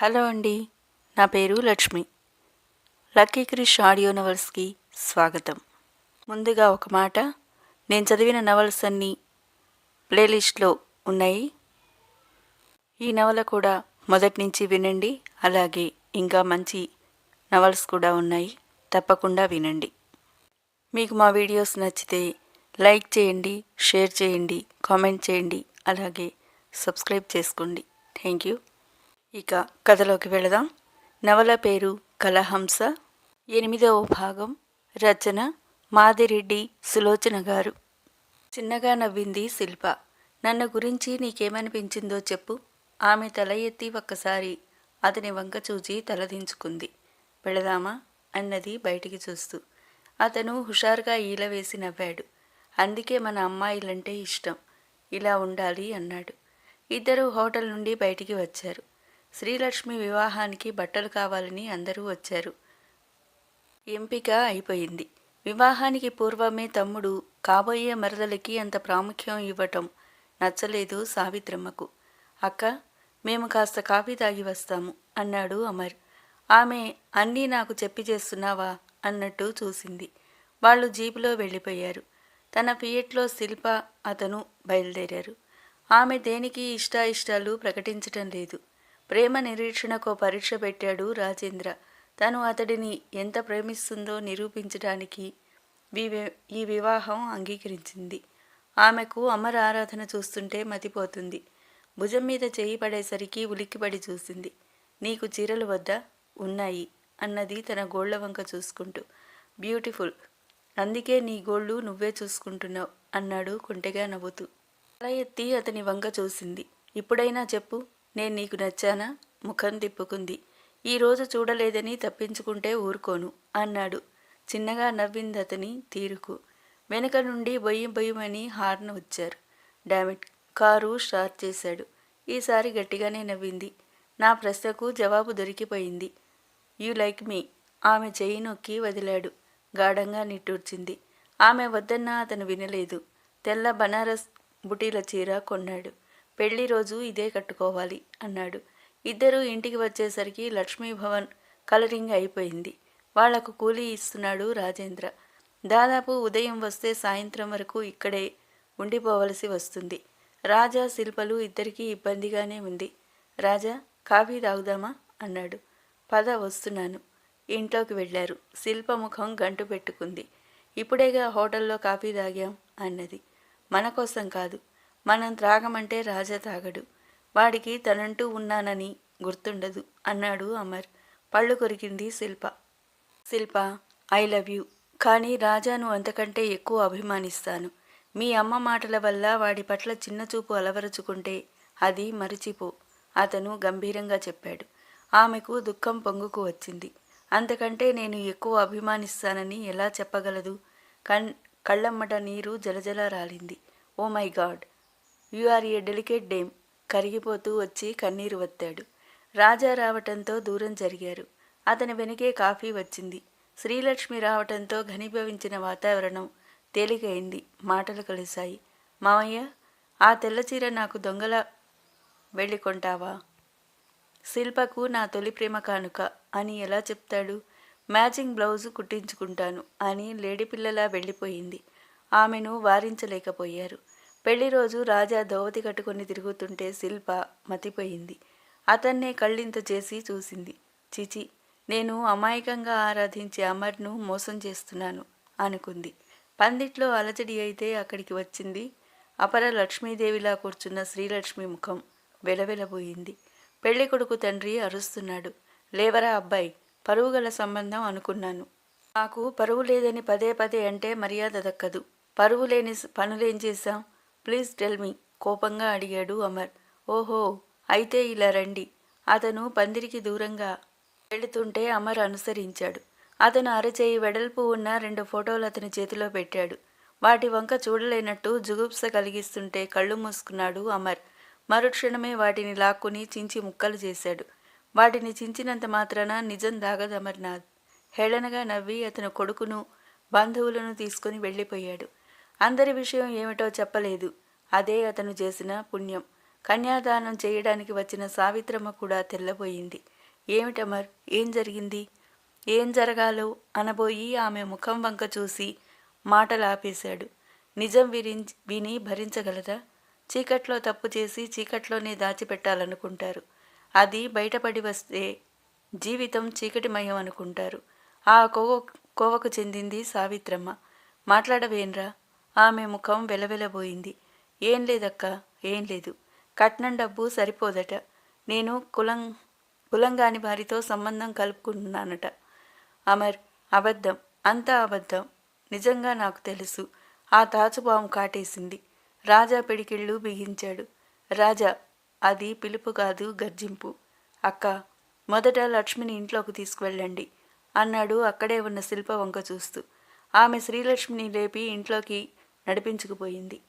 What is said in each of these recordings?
Hello అండి నా పేరు లక్ష్మి. లక్కీ క్రిష్ ఆడియో నవల్స్కి స్వాగతం. ముందుగా ఒక మాట నేను చదివిన నవల్స్ అన్నీ ప్లేలిస్ట్లో ఉన్నాయి. ఈ నవల కూడా మొదటి నుంచి వినండి అలాగే ఇంకా మంచి నవల్స్ కూడా ఉన్నాయి. తప్పకుండా వినండి. మీకు మా వీడియోస్ నచ్చితే లైక్ చేయండి షేర్ చేయండి కామెంట్ చేయండి అలాగే సబ్స్క్రైబ్ చేసుకోండి. Thank you. ఇక కథలోకి వెళదాం. నవల పేరు కలహంస. ఎనిమిదవ భాగం రచన మాదిరెడ్డి సులోచన గారు. చిన్నగా నవ్వింది శిల్ప. నన్ను గురించి నీకేమనిపించిందో చెప్పు. ఆమె తల ఎత్తి ఒక్కసారి అతని వంక చూచి తలదించుకుంది. పెడదామా అన్నది బయటికి చూస్తూ. అతను హుషారుగా ఈల వేసి నవ్వాడు. అందుకే మన అమ్మాయిలంటే ఇష్టం. ఇలా ఉండాలి అన్నాడు. ఇద్దరు హోటల్ నుండి బయటికి వచ్చారు. శ్రీలక్ష్మి వివాహానికి బట్టలు కావాలని అందరూ వచ్చారు. ఎంపిక అయిపోయింది. వివాహానికి పూర్వమే తమ్ముడు కాబోయే మరదలకి అంత ప్రాముఖ్యం ఇవ్వటం నచ్చలేదు సావిత్రమ్మకు. అక్క మేము కాస్త కాఫీ తాగి వస్తాము అన్నాడు అమర్. ఆమె అన్నీ నాకు చెప్పి చేస్తున్నావా? అన్నట్టు చూసింది. వాళ్ళు జీపులో వెళ్ళిపోయారు. తన ఫియట్లో శిల్ప అతను బయలుదేరారు. ఆమె దేనికి ఇష్టాయిష్టాలు ప్రకటించటం లేదు. ప్రేమ నిరీక్షణకు పరీక్ష పెట్టాడు రాజేంద్ర. తను అతడిని ఎంత ప్రేమిస్తుందో నిరూపించడానికి ఈ వివాహం అంగీకరించింది. ఆమెకు అమర ఆరాధన చూస్తుంటే మతిపోతుంది. భుజం మీద చేయి పడేసరికి ఉలిక్కిపడి చూసింది. నీకు చీరలు వద్ద? ఉన్నాయి అన్నది తన గోళ్ళ వంక చూసుకుంటూ. బ్యూటిఫుల్. అందుకే నీ గోళ్ళు నువ్వే చూసుకుంటున్నావు అన్నాడు కొంటెగా నవ్వుతూ. తల ఎత్తి అతని వంక చూసింది. ఇప్పుడైనా చెప్పు. నేను నీకు నచ్చానా? ముఖం తిప్పుకుంది. ఈ రోజు చూడలేదని తప్పించుకుంటే ఊరుకోను అన్నాడు. చిన్నగా నవ్వింది అతని తీరుకు. వెనుక నుండి బొయ్యి బొయ్యమని హార్న్ వచ్చారు. డామిట్ కారు స్టార్ట్ చేశాడు. ఈసారి గట్టిగానే నవ్వింది. నా ప్రశ్నకు జవాబు దొరికిపోయింది. You like me? ఆమె చెయ్యి నొక్కి వదిలాడు. గాఢంగా నిట్టూర్చింది. ఆమె వద్దన్నా అతను వినలేదు. తెల్ల బనారస్ బుటీల చీర కొన్నాడు. పెళ్ళి రోజు ఇదే కట్టుకోవాలి అన్నాడు. ఇద్దరూ ఇంటికి వచ్చేసరికి లక్ష్మీభవన్ కలరింగ్ అయిపోయింది. వాళ్ళకు కూలీ ఇస్తున్నాడు రాజేంద్ర. దాదాపు ఉదయం వస్తే సాయంత్రం వరకు ఇక్కడే ఉండిపోవలసి వస్తుంది. రాజా శిల్పలు ఇద్దరికీ ఇబ్బందిగానే ఉంది. రాజా కాఫీ తాగుదామా? అన్నాడు. పద వస్తున్నాను. ఇంట్లోకి వెళ్ళారు. శిల్ప ముఖం గంటు పెట్టుకుంది. ఇప్పుడేగా హోటల్లో కాఫీ తాగాం? అన్నది. మన కోసం కాదు. మనం త్రాగమంటే రాజా తాగడు వాడికి తనంటూ ఉన్నానని గుర్తుండదు అన్నాడు అమర్. పళ్ళు కొరికింది Shilpa. Shilpa I love you. కానీ రాజాను అంతకంటే ఎక్కువ అభిమానిస్తాను. మీ అమ్మ మాటల వల్ల వాడి పట్ల చిన్న చూపు అలవరుచుకుంటే అది మరిచిపో. అతను గంభీరంగా చెప్పాడు. ఆమెకు దుఃఖం పొంగుకు వచ్చింది. అంతకంటే నేను ఎక్కువ అభిమానిస్తానని ఎలా చెప్పగలదు? కన్ కళ్ళమ్మట నీరు జలజల రాలింది. ఓ my God! You are a delicate dame. కరిగిపోతూ వచ్చి కన్నీరు వత్తాడు. రాజా రావటంతో దూరం జరిగారు. అతని వెనుకే కాఫీ వచ్చింది. శ్రీలక్ష్మి రావటంతో ఘనీభవించిన వాతావరణం తేలికైంది. మాటలు కలిశాయి. మామయ్య ఆ తెల్లచీర నాకు దొంగల వెళ్ళి కొంటావా శిల్పకు నా తొలి ప్రేమ కానుక అని ఎలా చెప్తాడు? మ్యాచింగ్ బ్లౌజు కుట్టించుకుంటాను అని లేడిపిల్లలా వెళ్ళిపోయింది. ఆమెను వారించలేకపోయారు. పెళ్ళి రోజు రాజా దోవతి కట్టుకొని తిరుగుతుంటే శిల్ప మతిపోయింది. అతన్నే కళ్ళింత చేసి చూసింది. చిచి నేను అమాయకంగా ఆరాధించే అమర్ను మోసం చేస్తున్నాను అనుకుంది. పందిట్లో అలజడి అయితే అక్కడికి వచ్చింది. అపర లక్ష్మీదేవిలా కూర్చున్న శ్రీలక్ష్మి ముఖం వెలవెలబోయింది. పెళ్ళి కొడుకు తండ్రి అరుస్తున్నాడు. లేవరా అబ్బాయి పరువు గల సంబంధం అనుకున్నాను. నాకు పరువు లేదని పదే పదే అంటే మర్యాద దక్కదు. పరువు లేని పనులేం చేశాం? Please tell me. కోపంగా అడిగాడు అమర్. ఓహో అయితే ఇలా రండి. అతను పందిరికి దూరంగా వెళుతుంటే అమర్ అనుసరించాడు. అతను అరచేయి వెడల్పు ఉన్న రెండు ఫోటోలు అతని చేతిలో పెట్టాడు. వాటి వంక చూడలేనట్టు జుగుప్స కలిగిస్తుంటే కళ్ళు మూసుకున్నాడు అమర్. మరుక్షణమే వాటిని లాక్కుని చించి ముక్కలు చేశాడు. వాటిని చించినంత మాత్రాన నిజం దాగదు అమర్నాథ్. హేళనగా నవ్వి అతను కొడుకును బంధువులను తీసుకుని వెళ్ళిపోయాడు. అందరి విషయం ఏమిటో చెప్పలేదు. అదే అతను చేసిన పుణ్యం. కన్యాదానం చేయడానికి వచ్చిన సావిత్రమ్మ కూడా తెల్లబోయింది. ఏమిటమర్ ఏం జరిగింది? ఏం జరగాలో? అనబోయి ఆమె ముఖం వంక చూసి మాటలాపేశాడు. నిజం విరించి విని భరించగలదా? చీకట్లో తప్పు చేసి చీకట్లోనే దాచిపెట్టాలనుకుంటారు. అది బయటపడి వస్తే జీవితం చీకటిమయం అనుకుంటారు. ఆ కోవ కోవకు చెందింది సావిత్రమ్మ. మాట్లాడవేన్రా ఆమె ముఖం వెలవెలబోయింది. ఏం లేదక్క ఏం లేదు. కట్నం డబ్బు సరిపోదట. నేను కులం కులంగాని వారితో సంబంధం కలుపుకుంటున్నానట. అమర్ అబద్ధం అంతా అబద్ధం. నిజంగా నాకు తెలుసు. ఆ తాచుపాము కాటేసింది. రాజా పిడికిళ్ళు బిగించాడు. రాజా అది పిలుపు కాదు గర్జింపు. అక్క మొదట లక్ష్మిని ఇంట్లోకి తీసుకువెళ్ళండి అన్నాడు అక్కడే ఉన్న శిల్ప వంక చూస్తూ. ఆమె శ్రీలక్ష్మిని లేపి ఇంట్లోకి నడిపించుకుపోయింది.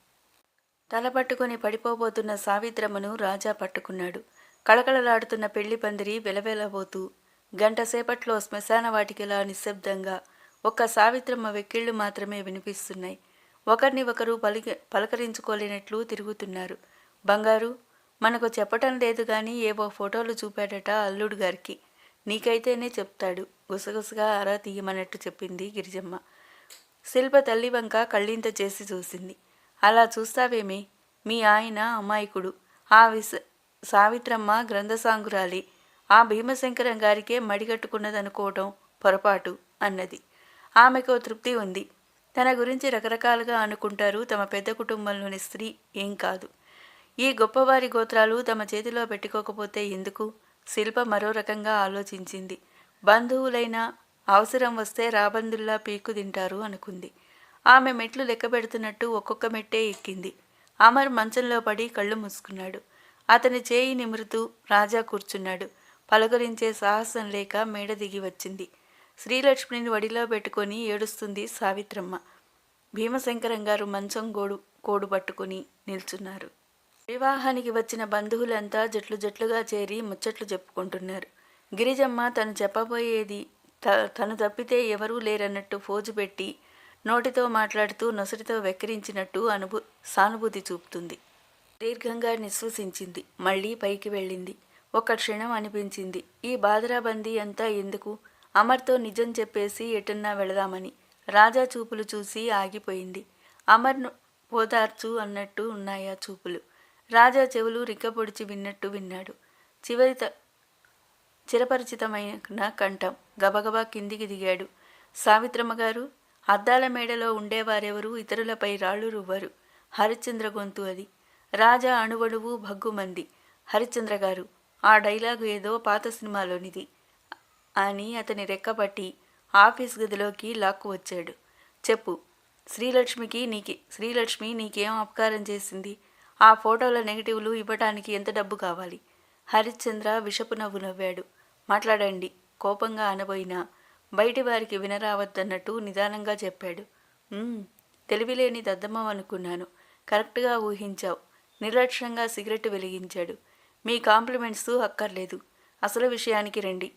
తల పట్టుకొని పడిపోబోతున్న సావిత్రమ్మను రాజా పట్టుకున్నాడు. కళకళలాడుతున్న పెళ్ళి పందిరి వెలవెలబోతూ గంట సేపట్లో శ్మశాన వాటికిలా నిశ్శబ్దంగా ఒక్క సావిత్రమ్మ వెక్కిళ్ళు మాత్రమే వినిపిస్తున్నాయి. ఒకరిని ఒకరు పలిక పలకరించుకోలేనట్లు తిరుగుతున్నారు. బంగారు మనకు చెప్పటం లేదు కానీ ఏవో ఫోటోలు చూపాడట అల్లుడు గారికి. నీకైతేనే చెప్తాడు. గుసగుసగా ఆరా తీయమన్నట్టు చెప్పింది గిరిజమ్మ. శిల్ప తల్లి వంక కళ్ళింత చేసి చూసింది. అలా చూస్తావేమి? మీ ఆయన అమాయకుడు. ఆ విస సావిత్రమ్మ గ్రంథసాంగురాలి. ఆ భీమశంకరం గారికే మడిగట్టుకున్నదనుకోవటం పొరపాటు అన్నది. ఆమెకు తృప్తి ఉంది. తన గురించి రకరకాలుగా అనుకుంటారు తమ పెద్ద కుటుంబంలోని స్త్రీ ఏం కాదు. ఈ గొప్పవారి గోత్రాలు తమ చేతిలో పెట్టుకోకపోతే ఎందుకు? శిల్ప మరో రకంగా ఆలోచించింది. బంధువులైనా అవసరం వస్తే రాబందుల్లా పీకు తింటారు అనుకుంది. ఆమె మెట్లు లెక్క పెడుతున్నట్టు ఒక్కొక్క మెట్టే ఎక్కింది. అమర్ మంచంలో పడి కళ్ళు మూసుకున్నాడు. అతని చేయి నిమురుతూ రాజా కూర్చున్నాడు. పలకరించే సాహసం లేక మేడ దిగి వచ్చింది. శ్రీలక్ష్మిని వడిలో పెట్టుకొని ఏడుస్తుంది సావిత్రమ్మ. భీమశంకరం గారు మంచం గోడు కోడు పట్టుకుని నిల్చున్నారు. వివాహానికి వచ్చిన బంధువులంతా జట్లు జట్లుగా చేరి ముచ్చట్లు చెప్పుకుంటున్నారు. గిరిజమ్మ తను చెప్పబోయేది త తను తప్పితే ఎవరూ లేరన్నట్టు ఫోజు పెట్టి నోటితో మాట్లాడుతూ నొసటితో వెక్కిరించినట్టు అనుభూ సానుభూతి చూపుతుంది. దీర్ఘంగా నిశ్వసించింది. మళ్ళీ పైకి వెళ్ళింది. ఒక క్షణం అనిపించింది. ఈ బాదరాబందీ అంతా ఎందుకు? అమర్తో నిజం చెప్పేసి ఎటున్నా వెళదామని. రాజా చూపులు చూసి ఆగిపోయింది. అమర్ను పోదార్చు అన్నట్టు ఉన్నాయా చూపులు. రాజా చెవులు రిక్కపొడిచి విన్నట్టు విన్నాడు. చివరి త- చిరపరిచితమైన కంఠం గబగబా కిందికి దిగాడు. సావిత్రమ్మ గారు అద్దాల మేడలో ఉండేవారెవరు? ఇతరులపై రాళ్ళు రువ్వరు. హరిశ్చంద్ర గొంతు అది. రాజా అణువణువు భగ్గుమంది. హరిశ్చంద్ర గారు ఆ డైలాగు ఏదో పాత సినిమాలోనిది అని అతని రెక్కపట్టి ఆఫీస్ గదిలోకి లాక్కు వచ్చాడు. చెప్పు శ్రీలక్ష్మికి నీకి శ్రీలక్ష్మి నీకేం అపకారం చేసింది? ఆ ఫోటోల నెగిటివ్లు ఇవ్వటానికి ఎంత డబ్బు కావాలి? హరిశ్చంద్ర విషపు నవ్వు నవ్వాడు. మాట్లాడండి. కోపంగా అనబోయినా బయటి వారికి వినరావద్దన్నట్టు నిదానంగా చెప్పాడు. తెలివిలేని దద్దమ్మం అనుకున్నాను. కరెక్ట్గా ఊహించావు. నిర్లక్ష్యంగా సిగరెట్ వెలిగించాడు. మీ కాంప్లిమెంట్స్ అక్కర్లేదు. అసలు విషయానికి రండి.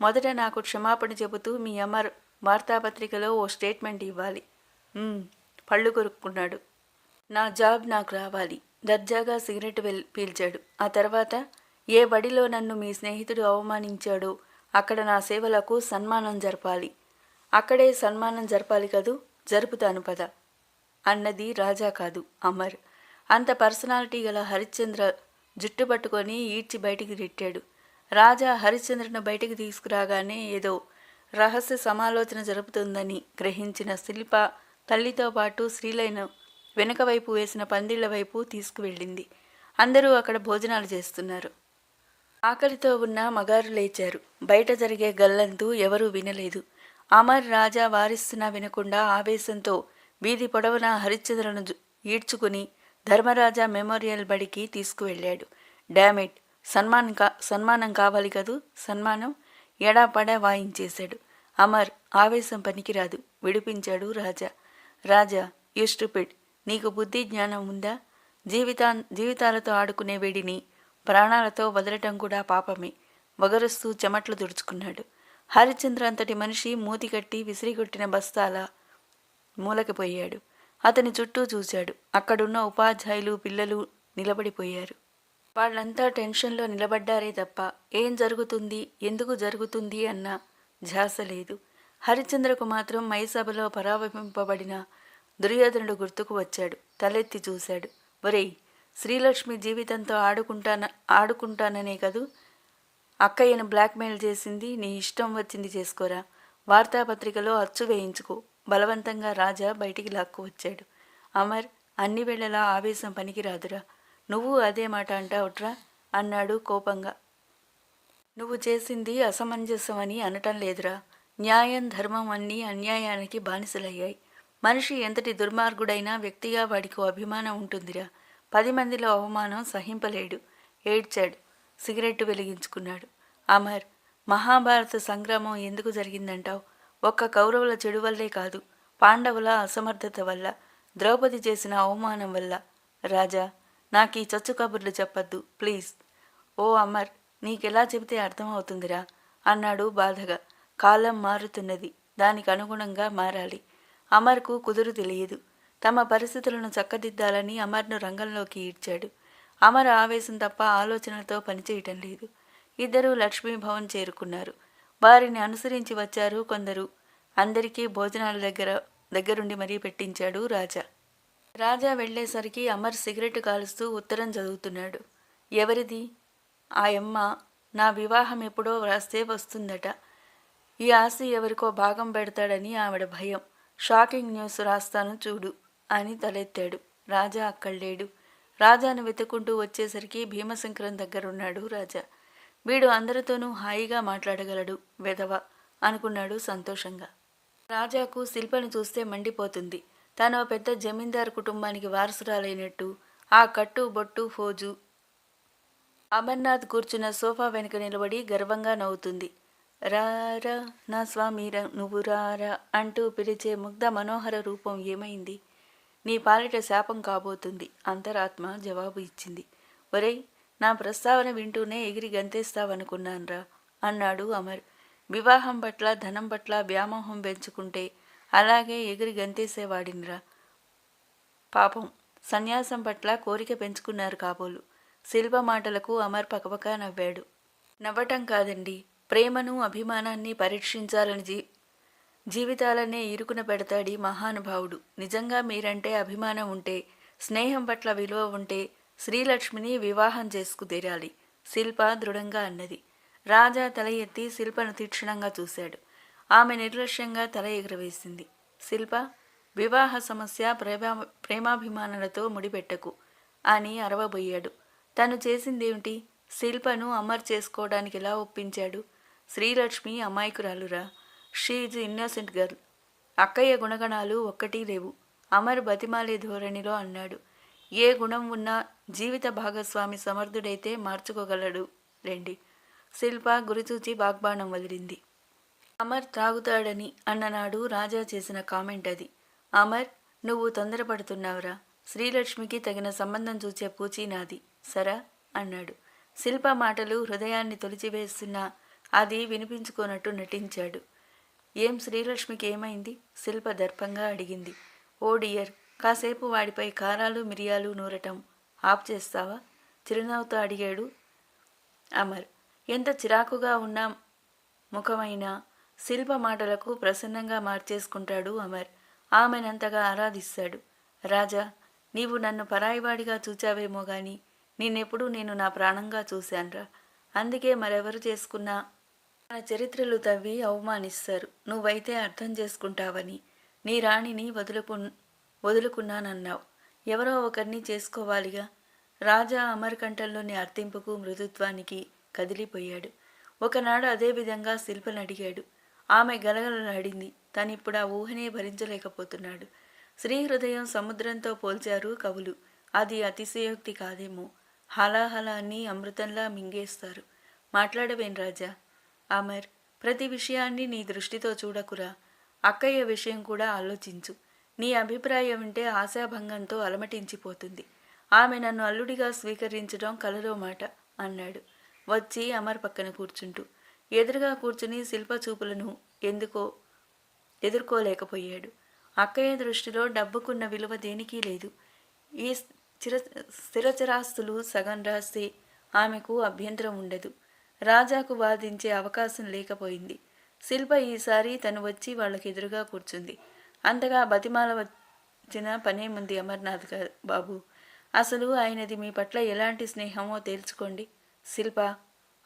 మొదట నాకు క్షమాపణ చెబుతూ మీ అమర్ వార్తాపత్రికలో ఓ స్టేట్మెంట్ ఇవ్వాలి. పళ్ళు కొరుక్కున్నాడు. నా జాబ్ నాకు రావాలి. దర్జాగా సిగరెట్ వెల్ పీల్చాడు. ఆ తర్వాత ఏ బడిలో నన్ను మీ స్నేహితుడు అవమానించాడో అక్కడ నా సేవలకు సన్మానం జరపాలి. అక్కడే సన్మానం జరపాలి కదూ? జరుపుతాను పద. అన్నది రాజా కాదు అమర్. అంత పర్సనాలిటీ గల హరిశ్చంద్ర జుట్టు పట్టుకొని ఈడ్చి బయటికి నెట్టాడు. రాజా హరిశ్చంద్రను బయటికి తీసుకురాగానే ఏదో రహస్య సమాలోచన జరుపుతుందని గ్రహించిన శిల్ప తల్లితో పాటు శ్రీలైన వెనుక వైపు వేసిన పందిళ్ళ వైపు తీసుకువెళ్ళింది. అందరూ అక్కడ భోజనాలు చేస్తున్నారు. ఆకలితో ఉన్న మగారు లేచారు. బయట జరిగే గల్లంతు ఎవరూ వినలేదు. అమర్ రాజా వారిస్తున్నా వినకుండా ఆవేశంతో వీధి పొడవునా హరిశ్చంద్రను ఈడ్చుకుని ధర్మరాజా మెమోరియల్ బడికి తీసుకువెళ్ళాడు. డామిట్ సన్మాన్ కా సన్మానం కావాలి కదూ? సన్మానం? ఎడాపడా వాయించేశాడు. అమర్ ఆవేశం పనికిరాదు. విడిపించాడు రాజా. రాజా యూ స్టూపిడ్. నీకు బుద్ధి జ్ఞానం ఉందా? జీవితా జీవితాలతో ఆడుకునే వేడిని ప్రాణాలతో వదలటం కూడా పాపమే. వగరుస్తూ చెమట్లు తుడుచుకున్నాడు. హరిశ్చంద్ర అంతటి మనిషి మూతి కట్టి విసిరిగొట్టిన బస్తాల మూలకిపోయాడు అతని చుట్టూ చూశాడు. అక్కడున్న ఉపాధ్యాయులు పిల్లలు నిలబడిపోయారు. వాళ్ళంతా టెన్షన్లో నిలబడ్డారే తప్ప ఏం జరుగుతుంది ఎందుకు జరుగుతుంది అన్న ధ్యాస లేదు. హరిశ్చంద్రకు మాత్రం మైసభలో పరాభవింపబడిన దుర్యోధనుడు గుర్తుకు వచ్చాడు. తలెత్తి చూశాడు. ఒరేయ్ శ్రీలక్ష్మి జీవితంతో ఆడుకుంటాన ఆడుకుంటాననే కదూ? అక్కయ్యను బ్లాక్మెయిల్ చేసింది నీ ఇష్టం వచ్చింది చేసుకోరా. వార్తాపత్రికలో అచ్చు వేయించుకో. బలవంతంగా రాజా బయటికి లాక్కు వచ్చాడు. అమర్ అన్ని వేళలా ఆవేశం పనికిరాదురా. నువ్వు అదే మాట అంటావుట్రా? అన్నాడు కోపంగా. నువ్వు చేసింది అసమంజసం అని అనటం లేదురా. న్యాయం ధర్మం అన్నీ అన్యాయానికి బానిసలయ్యాయి. మనిషి ఎంతటి దుర్మార్గుడైనా వ్యక్తిగా వాడికి అభిమానం ఉంటుందిరా. పది మందిలో అవమానం సహింపలేడు. ఏడ్చాడు. సిగరెట్టు వెలిగించుకున్నాడు. అమర్ మహాభారత సంగ్రామం ఎందుకు జరిగిందంటావు? ఒక్క కౌరవుల చెడు వల్లే కాదు పాండవుల అసమర్థత వల్ల ద్రౌపది చేసిన అవమానం వల్ల. రాజా నాకు ఈ చచ్చు కబుర్లు చెప్పద్దు ప్లీజ్. ఓ అమర్ నీకెలా చెబితే అర్థమవుతుందిరా అన్నాడు బాధగా. కాలం మారుతున్నది దానికి అనుగుణంగా మారాలి. అమర్కు కుదురు తెలియదు. తమ పరిస్థితులను చక్కదిద్దాలని అమర్ను రంగంలోకి ఈడ్చాడు. అమర్ ఆవేశం తప్ప ఆలోచనలతో పనిచేయటం లేదు. ఇద్దరూ లక్ష్మీభవన్ చేరుకున్నారు. వారిని అనుసరించి వచ్చారు కొందరు. అందరికీ భోజనాల దగ్గర దగ్గరుండి మరీ పెట్టించాడు రాజా. రాజా వెళ్ళేసరికి అమర్ సిగరెట్ కాలుస్తూ ఉత్తరం చదువుతున్నాడు. ఎవరిది? ఆ యమ్మ నా వివాహం ఎప్పుడో వ్రాస్తే వస్తుందట. ఈ ఆస్తి ఎవరికో భాగం పెడతాడని ఆవిడ భయం. షాకింగ్ న్యూస్ రాస్తాను చూడు. అని తలెత్తాడు. రాజా అక్కడ లేడు రాజాను వెతుక్కుంటూ వచ్చేసరికి భీమశంకరం దగ్గరున్నాడు రాజా. వీడు అందరితోనూ హాయిగా మాట్లాడగలడు వెధవ అనుకున్నాడు సంతోషంగా. రాజాకు శిల్పను చూస్తే మండిపోతుంది. తను ఓ పెద్ద జమీందారు కుటుంబానికి వారసురాలైనట్టు ఆ కట్టు బొట్టు ఫోజు అమర్నాథ్ కూర్చున్న సోఫా వెనుక నిలబడి గర్వంగా నవ్వుతుంది. రారా నా స్వామి నువ్వు రారా అంటూ పిలిచే ముగ్ధ మనోహర రూపం ఏమైంది? నీ పాలిట శాపం కాబోతుంది. అంతరాత్మ జవాబు ఇచ్చింది. ఒరేయ్ నా ప్రస్తావన వింటూనే ఎగిరి గంతేస్తావనుకున్నాన్రా అన్నాడు అమర్. వివాహం పట్ల ధనం పట్ల వ్యామోహం పెంచుకుంటే అలాగే ఎగిరి గంతేసేవాడినిరా. పాపం సన్యాసం పట్ల కోరిక పెంచుకున్నారు కాబోలు. శిల్ప మాటలకు అమర్ పకపక నవ్వాడు. నవ్వటం కాదండి ప్రేమను అభిమానాన్ని పరీక్షించాలని జీ జీవితాలనే ఇరుకున పెడతాడి మహానుభావుడు. నిజంగా మీరంటే అభిమానం ఉంటే స్నేహం పట్ల విలువ ఉంటే శ్రీలక్ష్మిని వివాహం చేసుకుదేరాలి శిల్ప దృఢంగా అన్నది. రాజా తల ఎత్తి శిల్పను తీక్షణంగా చూశాడు. ఆమె నిర్లక్ష్యంగా తల ఎగురవేసింది. శిల్ప వివాహ సమస్య ప్రేమా ప్రేమాభిమానాలతో ముడిపెట్టకు అని అరవబోయాడు. తను చేసిందేమిటి? శిల్పను అమర్ చేసుకోవడానికి ఎలా ఒప్పించాడు? శ్రీలక్ష్మి అమాయకురాలురా. She's innocent girl. అక్కయ్య గుణగణాలు ఒక్కటి లేవు. అమర్ బతిమాలే ధోరణిలో అన్నాడు. ఏ గుణం ఉన్నా జీవిత భాగస్వామి సమర్థుడైతే మార్చుకోగలడు. రండి. శిల్ప గురిచూచి వాగ్బాణం వదిలింది. అమర్ త్రాగుతాడని అన్ననాడు రాజా చేసిన కామెంట్ అది. అమర్ నువ్వు తొందరపడుతున్నావురా. శ్రీలక్ష్మికి తగిన సంబంధం చూచే పూచి నాది. సరా? అన్నాడు. శిల్ప మాటలు హృదయాన్ని తొలిచివేస్తున్నా అది వినిపించుకోనట్టు నటించాడు. ఏం శ్రీలక్ష్మికి ఏమైంది శిల్ప దర్పంగా అడిగింది. ఓ డియర్ కాసేపు వాడిపై కారాలు మిరియాలు నూరటం. ఆఫ్ చేస్తావా? చిరునవ్వుతో అడిగాడు అమర్. ఎంత చిరాకుగా ఉన్న ముఖమైన శిల్ప మాటలకు ప్రసన్నంగా మార్చేసుకుంటాడు అమర్. ఆమెనంతగా ఆరాధిస్తాడు. రాజా నీవు నన్ను పరాయివాడిగా చూచావేమో గాని నిన్నెప్పుడు నేను నా ప్రాణంగా చూశాన్రా. అందుకే మరెవరు చేసుకున్నా నా చరిత్రలు తవ్వి అవమానిస్తారు. నువ్వైతే అర్థం చేసుకుంటావని నీ రాణిని వదులుకు వదులుకున్నానన్నావు. ఎవరో ఒకరిని చేసుకోవాలిగా. రాజా అమరకంఠంలోని అర్థింపుకు మృదుత్వానికి కదిలిపోయాడు. ఒకనాడు అదేవిధంగా శిల్పను అడిగాడు. ఆమె గలగలలాడింది తనిప్పుడు ఆ ఊహనే భరించలేకపోతున్నాడు. శ్రీ హృదయం సముద్రంతో పోల్చారు కవులు. అది అతిశయోక్తి కాదేమో. హలాహలాన్ని అమృతంలా మింగేస్తారు. మాట్లాడవేం రాజా? అమర్ ప్రతి విషయాన్ని నీ దృష్టితో చూడకురా. అక్కయ్య విషయం కూడా ఆలోచించు. నీ అభిప్రాయం ఉంటే ఆశాభంగంతో అలమటించిపోతుంది. ఆమె నన్ను అల్లుడిగా స్వీకరించడం కలలో మాట అన్నాడు. వచ్చి అమర్ పక్కన కూర్చుంటూ. ఎదురుగా కూర్చుని శిల్ప చూపులను ఎందుకో ఎదుర్కోలేకపోయాడు. అక్కయ్య దృష్టిలో డబ్బుకున్న విలువ దేనికీ లేదు. ఈ స్థిర స్థిరచరాస్తులు సగం రాస్తే ఆమెకు అభ్యంతరం ఉండదు. రాజాకు వాదించే అవకాశం లేకపోయింది. శిల్ప ఈసారి తను వచ్చి వాళ్ళకి ఎదురుగా కూర్చుంది. అంతగా బతిమాల వచ్చిన పనేముంది అమర్నాథ్ గారు బాబు! అసలు ఆయనది మీ పట్ల ఎలాంటి స్నేహమో తేల్చుకోండి. శిల్ప!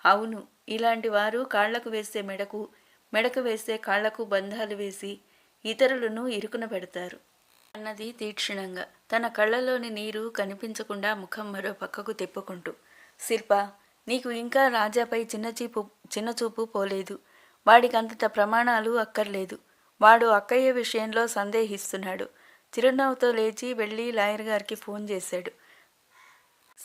అవును ఇలాంటి వారు కాళ్ళకు వేస్తే మెడకు మెడకు వేస్తే కాళ్ళకు బంధాలు వేసి ఇతరులను ఇరుకున పెడతారు. అన్నది తీక్షణంగా. తన కళ్ళలోని నీరు కనిపించకుండా ముఖం మరో పక్కకు తిప్పుకుంటూ శిల్ప! నీకు ఇంకా రాజాపై చిన్నచూపు చిన్నచూపు పోలేదు. వాడికంతట ప్రమాణాలు అక్కర్లేదు. వాడు అక్కయ్య విషయంలో సందేహిస్తున్నాడు. చిరునవ్వుతో లేచి వెళ్ళి లాయర్ గారికి ఫోన్ చేశాడు.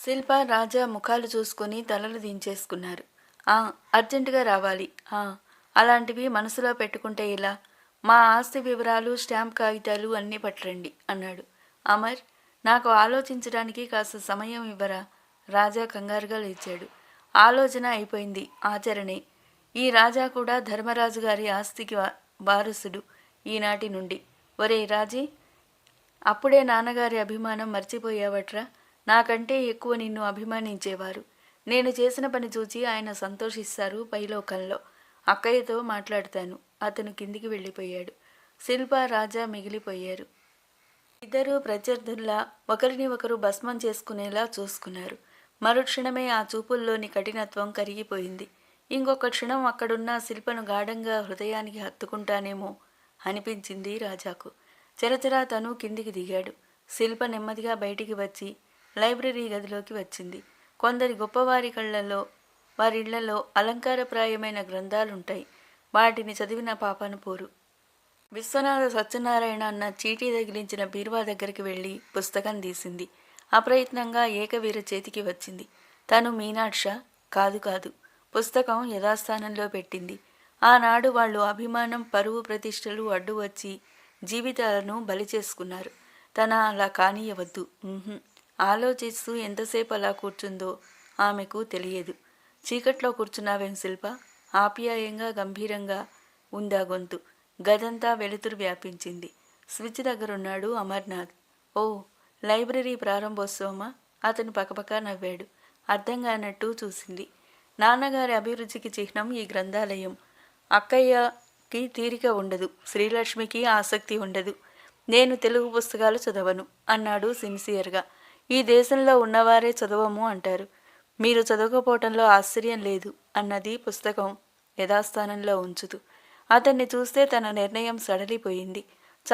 శిల్ప రాజా ముఖాలు చూసుకుని తలలు దించేసుకున్నారు. ఆ అర్జెంటుగా రావాలి. ఆ అలాంటివి మనసులో పెట్టుకుంటే ఇలా మా ఆస్తి వివరాలు స్టాంప్ కాగితాలు అన్నీ పట్టరండి అన్నాడు. అమర్ నాకు ఆలోచించడానికి కాస్త సమయం ఇవ్వరా? రాజా కంగారుగా లేచాడు. ఆలోచన అయిపోయింది ఆచరణే. ఈ రాజా కూడా ధర్మరాజు గారి ఆస్తికి వారసుడు ఈనాటి నుండి. ఒరే రాజీ అప్పుడే నాన్నగారి అభిమానం మర్చిపోయావట్రా? నాకంటే ఎక్కువ నిన్ను అభిమానించేవారు. నేను చేసిన పని చూచి ఆయన సంతోషిస్తారు పైలోకంలో. అక్కయ్యతో మాట్లాడతాను. అతను కిందికి వెళ్ళిపోయాడు. శిల్ప రాజా మిగిలిపోయారు. ఇద్దరూ ప్రత్యర్థుల్లా ఒకరిని ఒకరు భస్మం చేసుకునేలా చూసుకున్నారు. మరుక్షణమే ఆ చూపుల్లోని కఠినత్వం కరిగిపోయింది. ఇంకొక క్షణం అక్కడున్న శిల్పను గాఢంగా హృదయానికి హత్తుకుంటానేమో అనిపించింది రాజాకు. చరచరా తను కిందికి దిగాడు. శిల్ప నెమ్మదిగా బయటికి వచ్చి లైబ్రరీ గదిలోకి వచ్చింది. కొందరి గొప్పవారి కళ్ళల్లో వారిళ్ళలో అలంకారప్రాయమైన గ్రంథాలుంటాయి. వాటిని చదివిన పాపను పోరు. విశ్వనాథ సత్యనారాయణ అన్న చీటీ తగిలించిన బీరువా దగ్గరికి వెళ్ళి పుస్తకం తీసింది. అప్రయత్నంగా ఏకవీర చేతికి వచ్చింది. తను మీనాక్ష కాదు కాదు పుస్తకం యథాస్థానంలో పెట్టింది. ఆనాడు వాళ్ళు అభిమానం పరువు ప్రతిష్టలు అడ్డు వచ్చి జీవితాలను బలి చేసుకున్నారు. తన అలా కానీయవద్దు. ఆలోచిస్తూ ఎంతసేపు అలా కూర్చుందో ఆమెకు తెలియదు. చీకట్లో కూర్చున్నావేం శిల్ప? ఆప్యాయంగా గంభీరంగా ఉందా గొంతు? గదంతా వెలుతురు వ్యాపించింది. స్విచ్ దగ్గరున్నాడు అమర్నాథ్. ఓ లైబ్రరీ ప్రారంభోత్సవమా? అతను పక్కపక్క నవ్వాడు. అర్థం కానట్టు చూసింది. నాన్నగారి అభిరుచికి చిహ్నం ఈ గ్రంథాలయం. అక్కయ్యకి తీరిక ఉండదు. శ్రీలక్ష్మికి ఆసక్తి ఉండదు. నేను తెలుగు పుస్తకాలు చదవను అన్నాడు సిన్సియర్గా. ఈ దేశంలో ఉన్నవారే చదవము అంటారు. మీరు చదవకపోవటంలో ఆశ్చర్యం లేదు అన్నది పుస్తకం యథాస్థానంలో ఉంచుతూ. అతన్ని చూస్తే తన నిర్ణయం సడలిపోయింది.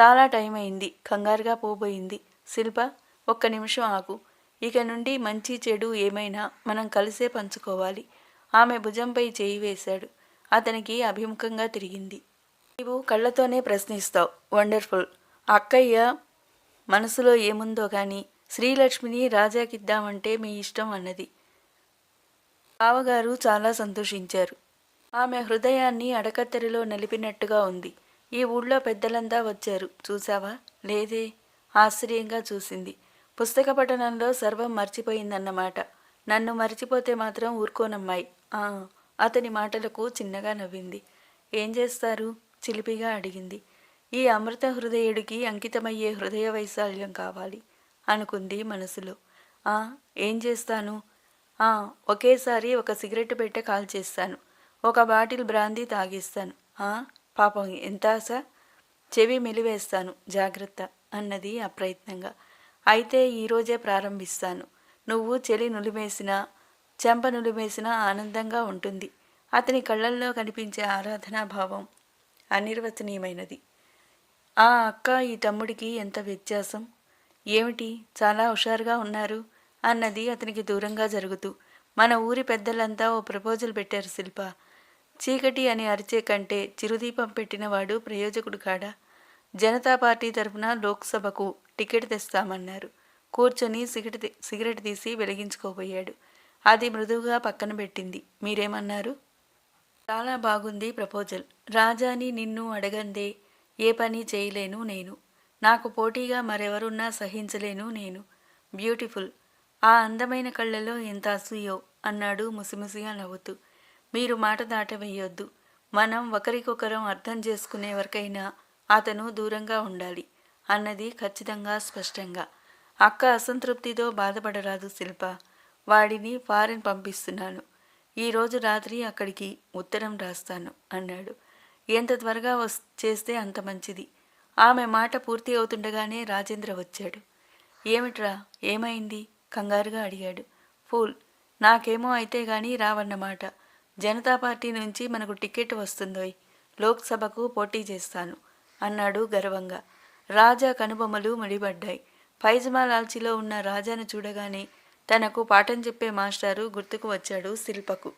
చాలా టైం అయింది కంగారుగా పోబోయింది. శిల్ప ఒక్క నిమిషం ఆగు. ఇక నుండి మంచి చెడు ఏమైనా మనం కలిసే పంచుకోవాలి. ఆమె భుజంపై చేయి వేశాడు. అతనికి అభిముఖంగా తిరిగింది. నీవు కళ్ళతోనే ప్రశ్నిస్తావు. వండర్ఫుల్. అక్కయ్య మనసులో ఏముందో గాని శ్రీలక్ష్మిని రాజాకిద్దామంటే మీ ఇష్టం అన్నది. బావగారు చాలా సంతోషించారు. ఆమె హృదయాన్ని అడకత్తెరలో నిలిపినట్టుగా ఉంది. ఈ ఊళ్ళో పెద్దలంతా వచ్చారు. చూసావా లేదే? ఆశ్చర్యంగా చూసింది. పుస్తక పఠనంలో సర్వం మర్చిపోయిందన్నమాట. నన్ను మర్చిపోతే మాత్రం ఊరుకోనమ్మాయి అతని మాటలకు చిన్నగా నవ్వింది. ఏం చేస్తారు? చిలిపిగా అడిగింది. ఈ అమృత హృదయుడికి అంకితమయ్యే హృదయ వైశాల్యం కావాలి అనుకుంది మనసులో. ఆ ఏం చేస్తాను? ఆ ఒకేసారి ఒక సిగరెట్ పెట్టె కాల్ చేస్తాను. ఒక బాటిల్ బ్రాందీ తాగిస్తాను. ఆ పాపం ఎంత ఆశ? చెవి మెలివేస్తాను జాగ్రత్త అన్నది అప్రయత్నంగా. అయితే ఈరోజే ప్రారంభిస్తాను. నువ్వు చెలి నులిమేసినా చెంప నులిమేసినా ఆనందంగా ఉంటుంది. అతని కళ్ళల్లో కనిపించే ఆరాధనాభావం అనిర్వచనీయమైనది. ఆ అక్క ఈ తమ్ముడికి ఎంత వ్యత్యాసం? ఏమిటి? చాలా హుషారుగా ఉన్నారు అన్నది అతనికి దూరంగా జరుగుతూ. మన ఊరి పెద్దలంతా ఓ ప్రపోజల్ పెట్టారు శిల్ప. చీకటి అని అరిచే కంటే చిరుదీపం పెట్టినవాడు ప్రయోజకుడు కాడా? జనతా పార్టీ తరఫున లోక్సభకు టికెట్ తెస్తామన్నారు. కూర్చొని సిగరెట్ సిగరెట్ తీసి వెలిగించుకోబోయాడు. అది మృదువుగా పక్కన పెట్టింది. మీరేమన్నారు? చాలా బాగుంది ప్రపోజల్. రాజాని నిన్ను అడగందే. ఏ పని చేయలేను నేను. నాకు పోటీగా మరెవరున్నా సహించలేను నేను. బ్యూటిఫుల్. ఆ అందమైన కళ్ళలో ఎంత అసూయో అన్నాడు ముసిముసిగా నవ్వుతూ. మీరు మాట దాటవేయొద్దు. మనం ఒకరికొకరం అర్థం చేసుకునే వరకైనా అతను దూరంగా ఉండాలి అన్నది ఖచ్చితంగా స్పష్టంగా. అక్క అసంతృప్తితో బాధపడరాదు శిల్ప. వాడిని ఫారెన్ పంపిస్తున్నాను. ఈరోజు రాత్రి అక్కడికి ఉత్తరం రాస్తాను అన్నాడు. ఎంత త్వరగా వస్ చేస్తే అంత మంచిది. ఆమె మాట పూర్తి అవుతుండగానే రాజేంద్ర వచ్చాడు. ఏమిట్రా ఏమైంది? కంగారుగా అడిగాడు. ఫూల్ నాకేమో అయితే గాని రావన్నమాట. జనతా పార్టీ నుంచి మనకు టికెట్ వస్తుందోయ్. లోక్సభకు పోటీ చేస్తాను. అన్నాడు గర్వంగా. రాజా కనుబొమ్మలు ముడిపడ్డాయి. పైజమా లాల్చీలో ఉన్న రాజాను చూడగానే తనకు పాఠం చెప్పే మాస్టారు గుర్తుకు వచ్చాడు శిల్పకు.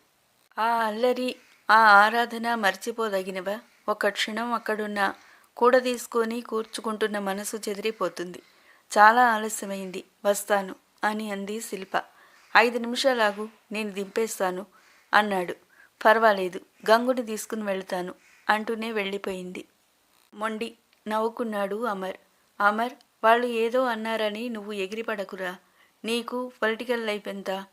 ఆ అల్లరి ఆ ఆరాధన మర్చిపోదగినవా? ఒక క్షణం అక్కడున్న కూడ తీసుకొని కూర్చుకుంటున్న మనసు చెదిరిపోతుంది. చాలా ఆలస్యమైంది. వస్తాను అని అంది శిల్ప. ఐదు నిమిషాలాగు నేను దింపేస్తాను అన్నాడు. పర్వాలేదు గంగుని తీసుకుని వెళ్తాను అంటూనే వెళ్ళిపోయింది. మొండి నవ్వుకున్నాడు అమర్. అమర్ వాళ్ళు ఏదో అన్నారని నువ్వు ఎగిరిపడకురా. నీకు పొలిటికల్ లైఫ్ ఎంత?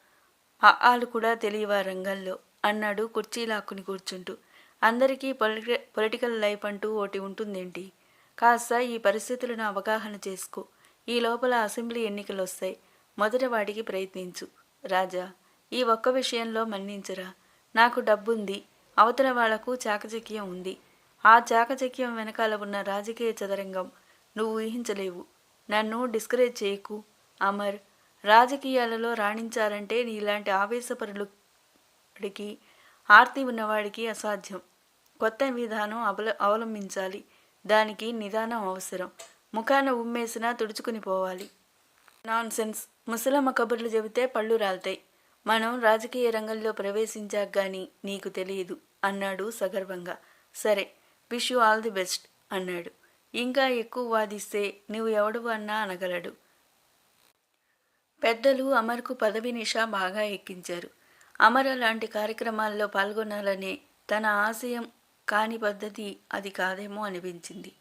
ఆలు కూడా తెలియవా రంగంలో? అన్నాడు కుర్చీ లాక్కుని కూర్చుంటూ. అందరికీ పొలిటి పొలిటికల్ లైఫ్ అంటూ ఒకటి ఉంటుందేంటి? కాస్త ఈ పరిస్థితులను అవగాహన చేసుకో. ఈ లోపల అసెంబ్లీ ఎన్నికలు వస్తాయి మొదట వాటికి ప్రయత్నించు. రాజా ఈ ఒక్క విషయంలో మన్నించరా? నాకు డబ్బుంది. అవతల వాళ్ళకు చాకచక్యం ఉంది. ఆ చాకచక్యం వెనకాల ఉన్న రాజకీయ చదరంగం నువ్వు ఊహించలేవు. నన్ను డిస్కరేజ్ చేయకు అమర్. రాజకీయాలలో రాణించాలంటే నీలాంటి ఆవేశపరుడికి ఆర్తి ఉన్నవాడికి అసాధ్యం. కొత్త విధానం అవల అవలంబించాలి. దానికి నిదానం అవసరం. ముఖాన ఉమ్మేసినా తుడుచుకుని పోవాలి. నాన్ సెన్స్ ముసలమ్మ కబుర్లు చెబితే పళ్ళు రాలుతాయి. మనం రాజకీయ రంగంలో ప్రవేశించాక గాని నీకు తెలియదు అన్నాడు సగర్వంగా. సరే wish you all the best అన్నాడు. ఇంకా ఎక్కువ వాదిస్తే నువ్వు ఎవడు అన్నా అనగలడు. పెద్దలు అమర్కు పదవి నిషా బాగా ఎక్కించారు. అమర లాంటి కార్యక్రమాల్లో పాల్గొనాలనే తన ఆశయం కాని పద్ధతి అది కాదేమో అనిపించింది.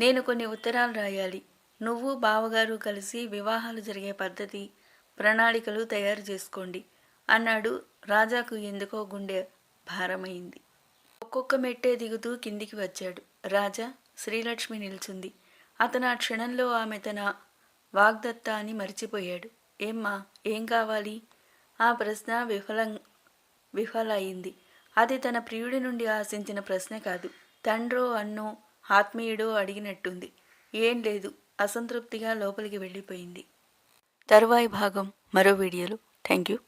నేను కొన్ని ఉత్తరాలు రాయాలి. నువ్వు బావగారు కలిసి వివాహాలు జరిగే పద్ధతి ప్రణాళికలు తయారు చేసుకోండి అన్నాడు. రాజాకు ఎందుకో గుండె భారమైంది. ఒక్కొక్క మెట్టే దిగుతూ కిందికి వచ్చాడు. రాజా శ్రీలక్ష్మి నిల్చుంది. అతను ఆ క్షణంలో ఆమె తన వాగ్దత్త అని మర్చిపోయాడు. ఏమ్మా ఏం కావాలి? ఆ ప్రశ్న విఫలం విఫలయింది. అది తన ప్రియుడి నుండి ఆశించిన ప్రశ్న కాదు. తండ్రో అన్నో ఆత్మీయుడో అడిగినట్టుంది. ఏం లేదు అసంతృప్తిగా లోపలికి వెళ్ళిపోయింది. తరువాయి భాగం మరో వీడియోలో. Thank you